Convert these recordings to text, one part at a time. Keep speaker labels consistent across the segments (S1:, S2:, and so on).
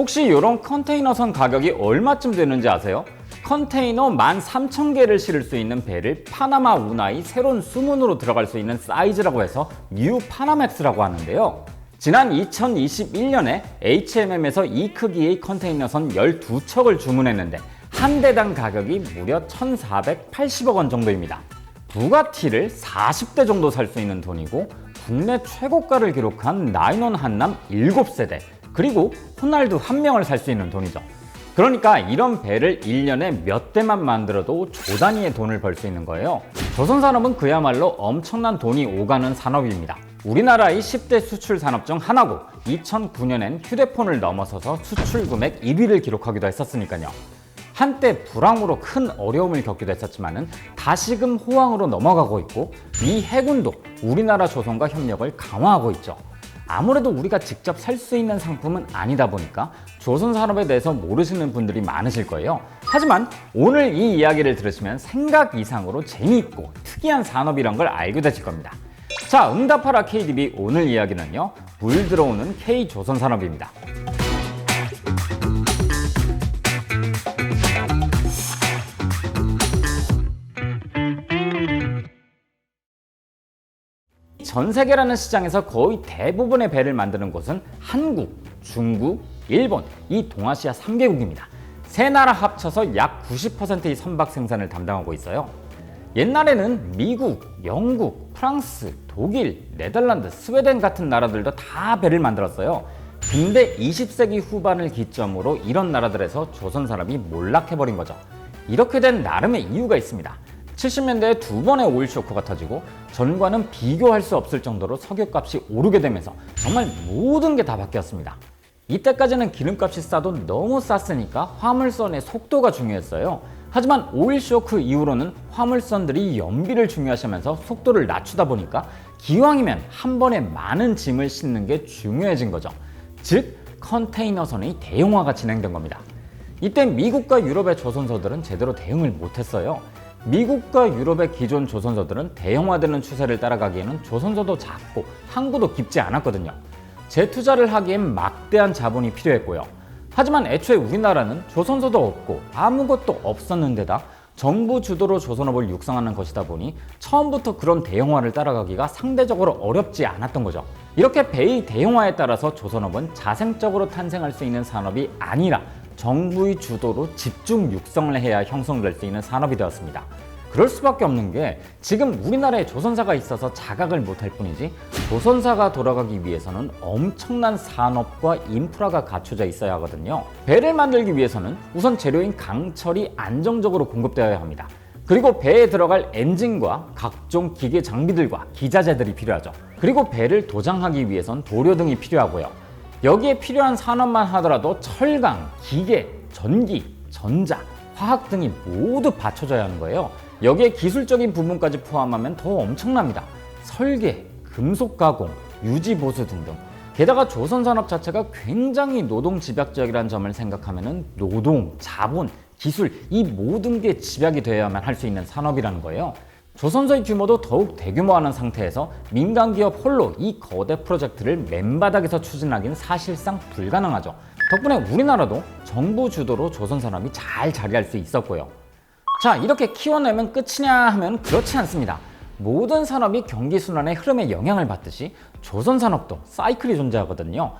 S1: 혹시 이런 컨테이너선 가격이 얼마쯤 되는지 아세요? 컨테이너 13,000개를 실을 수 있는 배를 파나마 운하의 새로운 수문으로 들어갈 수 있는 사이즈라고 해서 뉴 파나맥스라고 하는데요. 지난 2021년에 HMM에서 이 크기의 컨테이너선 12척을 주문했는데 한 대당 가격이 무려 1,480억 원 정도입니다. 부가티를 40대 정도 살 수 있는 돈이고 국내 최고가를 기록한 나인원 한남 7세대 그리고 호날두 한 명을 살 수 있는 돈이죠. 그러니까 이런 배를 1년에 몇 대만 만들어도 조 단위의 돈을 벌 수 있는 거예요. 조선 산업은 그야말로 엄청난 돈이 오가는 산업입니다. 우리나라의 10대 수출 산업 중 하나고 2009년엔 휴대폰을 넘어서서 수출 금액 1위를 기록하기도 했었으니까요. 한때 불황으로 큰 어려움을 겪기도 했었지만은 다시금 호황으로 넘어가고 있고 미 해군도 우리나라 조선과 협력을 강화하고 있죠. 아무래도 우리가 직접 살 수 있는 상품은 아니다 보니까 조선 산업에 대해서 모르시는 분들이 많으실 거예요. 하지만 오늘 이 이야기를 들으시면 생각 이상으로 재미있고 특이한 산업이란 걸 알게 되실 겁니다. 자, 응답하라 KDB 오늘 이야기는요. 물 들어오는 K 조선 산업입니다. 전 세계라는 시장에서 거의 대부분의 배를 만드는 곳은 한국, 중국, 일본, 이 동아시아 3개국입니다. 세 나라 합쳐서 약 90%의 선박 생산을 담당하고 있어요. 옛날에는 미국, 영국, 프랑스, 독일, 네덜란드, 스웨덴 같은 나라들도 다 배를 만들었어요. 근데 20세기 후반을 기점으로 이런 나라들에서 조선 산업이 몰락해버린 거죠. 이렇게 된 나름의 이유가 있습니다. 70년대에 두 번의 오일 쇼크가 터지고 전과는 비교할 수 없을 정도로 석유값이 오르게 되면서 정말 모든 게 다 바뀌었습니다. 이때까지는 기름값이 싸도 너무 쌌으니까 화물선의 속도가 중요했어요. 하지만 오일 쇼크 이후로는 화물선들이 연비를 중요하시면서 속도를 낮추다 보니까 기왕이면 한 번에 많은 짐을 싣는 게 중요해진 거죠. 즉 컨테이너선의 대용화가 진행된 겁니다. 이때 미국과 유럽의 조선소들은 제대로 대응을 못했어요. 미국과 유럽의 기존 조선소들은 대형화되는 추세를 따라가기에는 조선소도 작고 항구도 깊지 않았거든요. 재투자를 하기엔 막대한 자본이 필요했고요. 하지만 애초에 우리나라는 조선소도 없고 아무것도 없었는데다 정부 주도로 조선업을 육성하는 것이다 보니 처음부터 그런 대형화를 따라가기가 상대적으로 어렵지 않았던 거죠. 이렇게 배의 대형화에 따라서 조선업은 자생적으로 탄생할 수 있는 산업이 아니라 정부의 주도로 집중 육성을 해야 형성될 수 있는 산업이 되었습니다. 그럴 수밖에 없는 게 지금 우리나라에 조선사가 있어서 자각을 못할 뿐이지 조선사가 돌아가기 위해서는 엄청난 산업과 인프라가 갖춰져 있어야 하거든요. 배를 만들기 위해서는 우선 재료인 강철이 안정적으로 공급되어야 합니다. 그리고 배에 들어갈 엔진과 각종 기계 장비들과 기자재들이 필요하죠. 그리고 배를 도장하기 위해선 도료 등이 필요하고요. 여기에 필요한 산업만 하더라도 철강, 기계, 전기, 전자, 화학 등이 모두 받쳐져야 하는 거예요. 여기에 기술적인 부분까지 포함하면 더 엄청납니다. 설계, 금속 가공, 유지 보수 등등. 게다가 조선 산업 자체가 굉장히 노동 집약적이라는 점을 생각하면 노동, 자본, 기술 이 모든 게 집약이 되어야만 할 수 있는 산업이라는 거예요. 조선소의 규모도 더욱 대규모화하는 상태에서 민간 기업 홀로 이 거대 프로젝트를 맨바닥에서 추진하기는 사실상 불가능하죠. 덕분에 우리나라도 정부 주도로 조선 산업이 잘 자리할 수 있었고요. 자, 이렇게 키워내면 끝이냐 하면 그렇지 않습니다. 모든 산업이 경기 순환의 흐름에 영향을 받듯이 조선 산업도 사이클이 존재하거든요.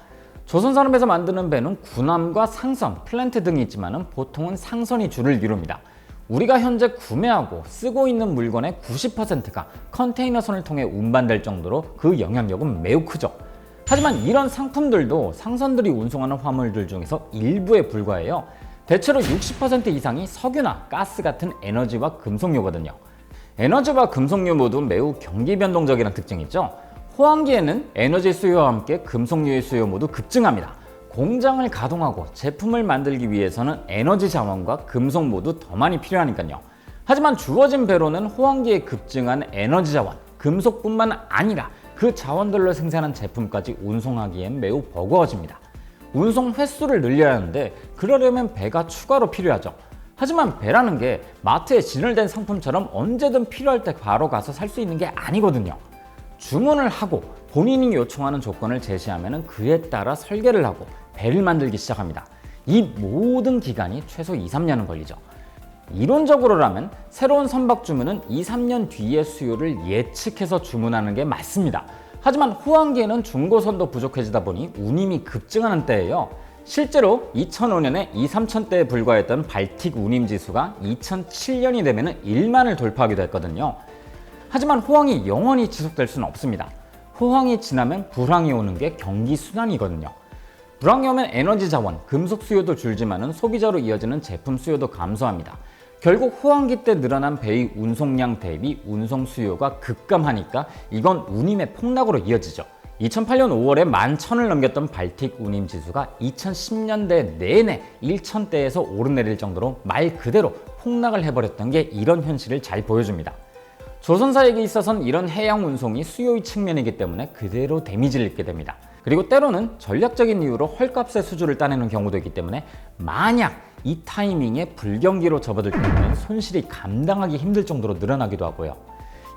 S1: 조선 산업에서 만드는 배는 군함과 상선, 플랜트 등이 있지만 보통은 상선이 주를 이룹니다. 우리가 현재 구매하고 쓰고 있는 물건의 90%가 컨테이너선을 통해 운반될 정도로 그 영향력은 매우 크죠. 하지만 이런 상품들도 상선들이 운송하는 화물들 중에서 일부에 불과해요. 대체로 60% 이상이 석유나 가스 같은 에너지와 금속류거든요. 에너지와 금속류 모두 매우 경기 변동적이라는 특징이 있죠. 호황기에는 에너지 수요와 함께 금속류의 수요 모두 급증합니다. 공장을 가동하고 제품을 만들기 위해서는 에너지 자원과 금속 모두 더 많이 필요하니까요. 하지만 주어진 배로는 호황기에 급증한 에너지 자원, 금속뿐만 아니라 그 자원들로 생산한 제품까지 운송하기엔 매우 버거워집니다. 운송 횟수를 늘려야 하는데 그러려면 배가 추가로 필요하죠. 하지만 배라는 게 마트에 진열된 상품처럼 언제든 필요할 때 바로 가서 살 수 있는 게 아니거든요. 주문을 하고 본인이 요청하는 조건을 제시하면 그에 따라 설계를 하고 배를 만들기 시작합니다. 이 모든 기간이 최소 2, 3년은 걸리죠. 이론적으로라면 새로운 선박 주문은 2, 3년 뒤의 수요를 예측해서 주문하는 게 맞습니다. 하지만 후한기에는 중고선도 부족해지다 보니 운임이 급증하는 때예요. 실제로 2005년에 2, 3천 대에 불과했던 발틱 운임 지수가 2007년이 되면 1만을 돌파하기도 했거든요. 하지만 호황이 영원히 지속될 수는 없습니다. 호황이 지나면 불황이 오는 게 경기 순환이거든요. 오면 에너지 자원, 금속 수요도 줄지만은 소비자로 이어지는 제품 수요도 감소합니다. 결국 호황기 때 늘어난 배의 운송량 대비 운송 수요가 급감하니까 이건 운임의 폭락으로 이어지죠. 2008년 5월에 만 천을 넘겼던 발틱 운임 지수가 2010년대 내내 1천대에서 오르내릴 정도로 말 그대로 폭락을 해버렸던 게 이런 현실을 잘 보여줍니다. 조선사에게 있어선 이런 해양 운송이 수요의 측면이기 때문에 그대로 데미지를 입게 됩니다. 그리고 때로는 전략적인 이유로 헐값의 수주를 따내는 경우도 있기 때문에 만약 이 타이밍에 불경기로 접어들 때는 손실이 감당하기 힘들 정도로 늘어나기도 하고요.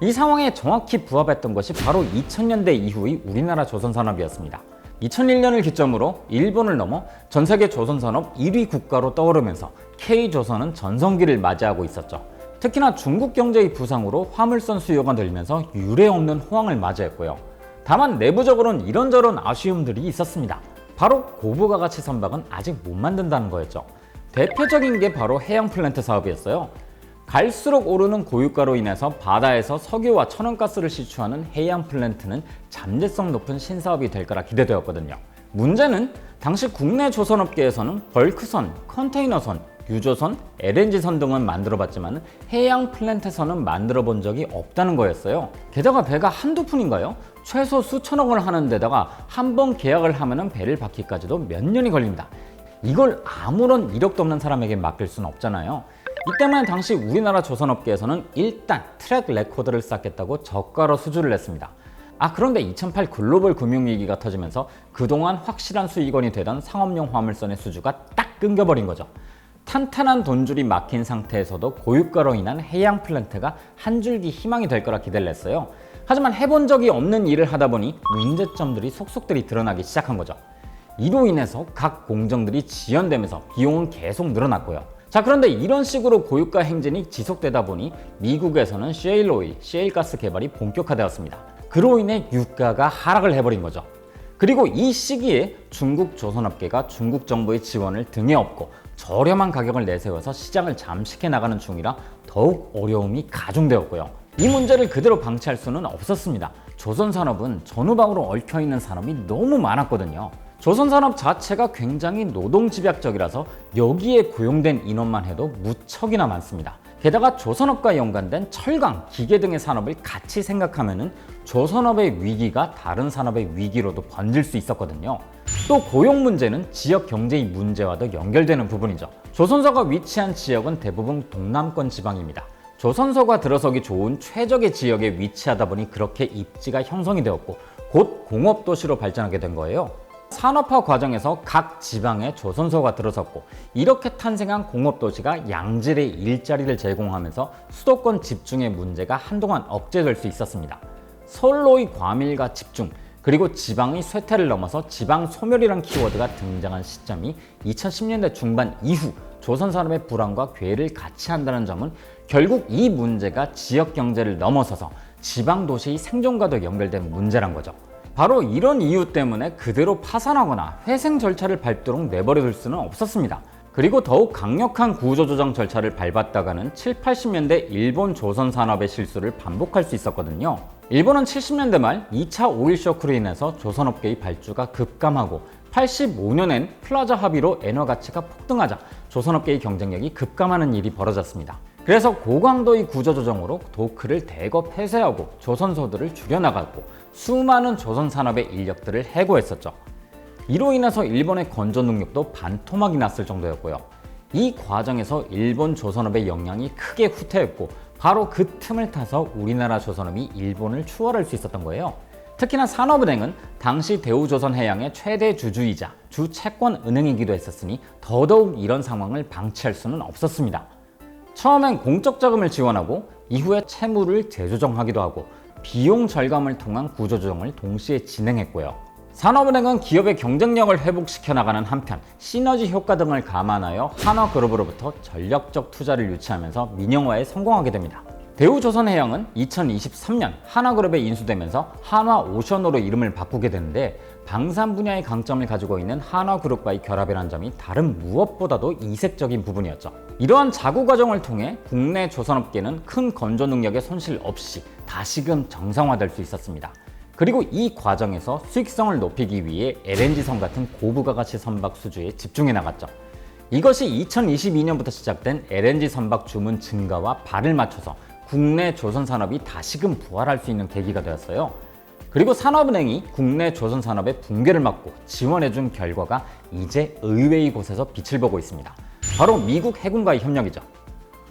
S1: 이 상황에 정확히 부합했던 것이 바로 2000년대 이후의 우리나라 조선산업이었습니다. 2001년을 기점으로 일본을 넘어 전 세계 조선산업 1위 국가로 떠오르면서 K조선은 전성기를 맞이하고 있었죠. 특히나 중국 경제의 부상으로 화물선 수요가 늘면서 유례 없는 호황을 맞이했고요. 다만 내부적으로는 이런저런 아쉬움들이 있었습니다. 바로 고부가 가치 선박은 아직 못 만든다는 거였죠. 대표적인 게 바로 해양 플랜트 사업이었어요. 갈수록 오르는 고유가로 인해서 바다에서 석유와 천연가스를 시추하는 해양 플랜트는 잠재성 높은 신사업이 될 거라 기대되었거든요. 문제는 당시 국내 조선업계에서는 벌크선, 컨테이너선, 유조선, LNG선 등은 만들어봤지만 해양 플랜트선은 만들어본 적이 없다는 거였어요. 게다가 배가 한두 푼인가요? 최소 수천억을 하는 데다가 한 번 계약을 하면 배를 받기까지도 몇 년이 걸립니다. 이걸 아무런 이력도 없는 사람에게 맡길 수는 없잖아요. 이 때문에 당시 우리나라 조선업계에서는 일단 트랙 레코드를 쌓겠다고 저가로 수주를 냈습니다. 아 그런데 2008 글로벌 금융위기가 터지면서 그동안 확실한 수익원이 되던 상업용 화물선의 수주가 딱 끊겨버린 거죠. 탄탄한 돈줄이 막힌 상태에서도 고유가로 인한 해양 플랜트가 한 줄기 희망이 될 거라 기대를 했어요. 하지만 해본 적이 없는 일을 하다 보니 문제점들이 속속들이 드러나기 시작한 거죠. 이로 인해서 각 공정들이 지연되면서 비용은 계속 늘어났고요. 자 그런데 이런 식으로 고유가 행진이 지속되다 보니 미국에서는 셰일 오일, 셰일 가스 개발이 본격화되었습니다. 그로 인해 유가가 하락을 해버린 거죠. 그리고 이 시기에 중국 조선업계가 중국 정부의 지원을 등에 업고 저렴한 가격을 내세워서 시장을 잠식해 나가는 중이라 더욱 어려움이 가중되었고요. 이 문제를 그대로 방치할 수는 없었습니다. 조선 산업은 전후방으로 얽혀 있는 산업이 너무 많았거든요. 조선 산업 자체가 굉장히 노동 집약적이라서 여기에 고용된 인원만 해도 무척이나 많습니다. 게다가 조선업과 연관된 철강, 기계 등의 산업을 같이 생각하면 조선업의 위기가 다른 산업의 위기로도 번질 수 있었거든요. 또 고용 문제는 지역 경제의 문제와도 연결되는 부분이죠. 조선소가 위치한 지역은 대부분 동남권 지방입니다. 조선소가 들어서기 좋은 최적의 지역에 위치하다 보니 그렇게 입지가 형성이 되었고 곧 공업도시로 발전하게 된 거예요. 산업화 과정에서 각 지방에 조선소가 들어섰고 이렇게 탄생한 공업도시가 양질의 일자리를 제공하면서 수도권 집중의 문제가 한동안 억제될 수 있었습니다. 서울로의 과밀과 집중 그리고 지방의 쇠퇴를 넘어서 지방 소멸이란 키워드가 등장한 시점이 2010년대 중반 이후 조선 산업의 불황과 괴를 같이 한다는 점은 결국 이 문제가 지역 경제를 넘어서서 지방 도시의 생존과도 연결된 문제란 거죠. 바로 이런 이유 때문에 그대로 파산하거나 회생 절차를 밟도록 내버려둘 수는 없었습니다. 그리고 더욱 강력한 구조조정 절차를 밟았다가는 7, 80년대 일본 조선 산업의 실수를 반복할 수 있었거든요. 일본은 70년대 말 2차 오일 쇼크로 인해서 조선업계의 발주가 급감하고 85년엔 플라자 합의로 엔화 가치가 폭등하자 조선업계의 경쟁력이 급감하는 일이 벌어졌습니다. 그래서 고강도의 구조조정으로 도크를 대거 폐쇄하고 조선소들을 줄여나갔고 수많은 조선 산업의 인력들을 해고했었죠. 이로 인해서 일본의 건조 능력도 반토막이 났을 정도였고요. 이 과정에서 일본 조선업의 역량이 크게 후퇴했고 바로 그 틈을 타서 우리나라 조선업이 일본을 추월할 수 있었던 거예요. 특히나 산업은행은 당시 대우조선해양의 최대 주주이자 주 채권 은행이기도 했었으니 더더욱 이런 상황을 방치할 수는 없었습니다. 처음엔 공적 자금을 지원하고 이후에 채무를 재조정하기도 하고 비용 절감을 통한 구조조정을 동시에 진행했고요. 산업은행은 기업의 경쟁력을 회복시켜 나가는 한편 시너지 효과 등을 감안하여 한화그룹으로부터 전략적 투자를 유치하면서 민영화에 성공하게 됩니다. 대우조선해양은 2023년 한화그룹에 인수되면서 한화오션으로 이름을 바꾸게 되는데 방산 분야의 강점을 가지고 있는 한화그룹과의 결합이라는 점이 다른 무엇보다도 이색적인 부분이었죠. 이러한 자구 과정을 통해 국내 조선업계는 큰 건조 능력의 손실 없이 다시금 정상화될 수 있었습니다. 그리고 이 과정에서 수익성을 높이기 위해 LNG선 같은 고부가 가치 선박 수주에 집중해 나갔죠. 이것이 2022년부터 시작된 LNG 선박 주문 증가와 발을 맞춰서 국내 조선 산업이 다시금 부활할 수 있는 계기가 되었어요. 그리고 산업은행이 국내 조선 산업의 붕괴를 막고 지원해준 결과가 이제 의외의 곳에서 빛을 보고 있습니다. 바로 미국 해군과의 협력이죠.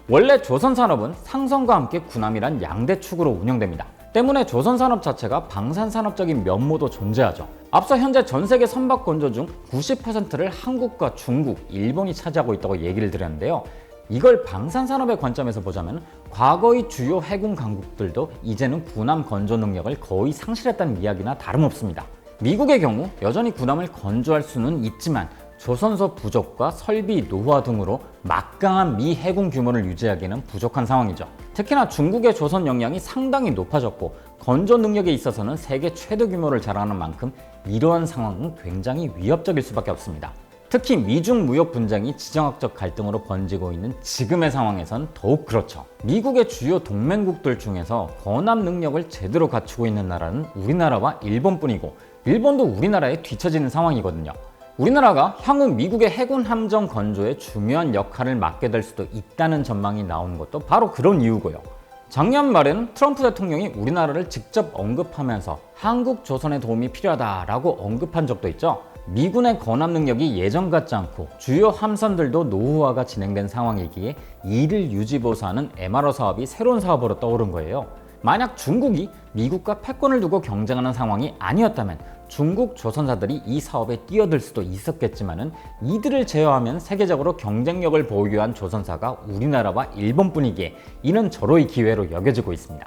S1: 원래 조선 산업은 상선과 함께 군함이란 양대 축으로 운영됩니다. 때문에 조선 산업 자체가 방산 산업적인 면모도 존재하죠. 앞서 현재 전 세계 선박 건조 중 90%를 한국과 중국, 일본이 차지하고 있다고 얘기를 드렸는데요. 이걸 방산 산업의 관점에서 보자면 과거의 주요 해군 강국들도 이제는 군함 건조 능력을 거의 상실했다는 이야기나 다름없습니다. 미국의 경우 여전히 군함을 건조할 수는 있지만 조선소 부족과 설비 노후화 등으로 막강한 미 해군 규모를 유지하기는 부족한 상황이죠. 특히나 중국의 조선 역량이 상당히 높아졌고 건조 능력에 있어서는 세계 최대 규모를 자랑하는 만큼 이러한 상황은 굉장히 위협적일 수밖에 없습니다. 특히 미중 무역 분쟁이 지정학적 갈등으로 번지고 있는 지금의 상황에선 더욱 그렇죠. 미국의 주요 동맹국들 중에서 건함 능력을 제대로 갖추고 있는 나라는 우리나라와 일본뿐이고 일본도 우리나라에 뒤처지는 상황이거든요. 우리나라가 향후 미국의 해군 함정 건조에 중요한 역할을 맡게 될 수도 있다는 전망이 나오는 것도 바로 그런 이유고요. 작년 말에는 트럼프 대통령이 우리나라를 직접 언급하면서 한국 조선의 도움이 필요하다라고 언급한 적도 있죠. 미군의 건함 능력이 예전 같지 않고 주요 함선들도 노후화가 진행된 상황이기에 이를 유지보수하는 MRO 사업이 새로운 사업으로 떠오른 거예요. 만약 중국이 미국과 패권을 두고 경쟁하는 상황이 아니었다면 중국 조선사들이 이 사업에 뛰어들 수도 있었겠지만은 이들을 제어하면 세계적으로 경쟁력을 보유한 조선사가 우리나라와 일본뿐이기에 이는 절호의 기회로 여겨지고 있습니다.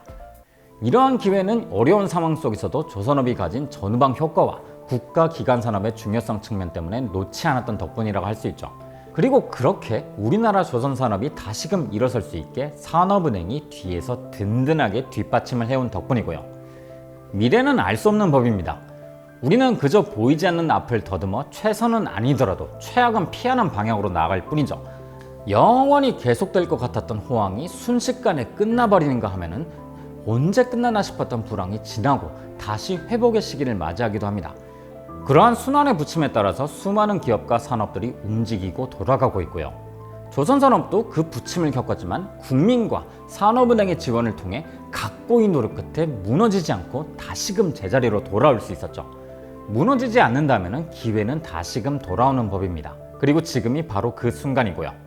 S1: 이러한 기회는 어려운 상황 속에서도 조선업이 가진 전후방 효과와 국가 기관 산업의 중요성 측면 때문에 놓지 않았던 덕분이라고 할 수 있죠. 그리고 그렇게 우리나라 조선 산업이 다시금 일어설 수 있게 산업은행이 뒤에서 든든하게 뒷받침을 해온 덕분이고요. 미래는 알 수 없는 법입니다. 우리는 그저 보이지 않는 앞을 더듬어 최선은 아니더라도 최악은 피하는 방향으로 나아갈 뿐이죠. 영원히 계속될 것 같았던 호황이 순식간에 끝나버리는가 하면은 언제 끝나나 싶었던 불황이 지나고 다시 회복의 시기를 맞이하기도 합니다. 그러한 순환의 부침에 따라서 수많은 기업과 산업들이 움직이고 돌아가고 있고요. 조선산업도 그 부침을 겪었지만 국민과 산업은행의 지원을 통해 각고의 노력 끝에 무너지지 않고 다시금 제자리로 돌아올 수 있었죠. 무너지지 않는다면 기회는 다시금 돌아오는 법입니다. 그리고 지금이 바로 그 순간이고요.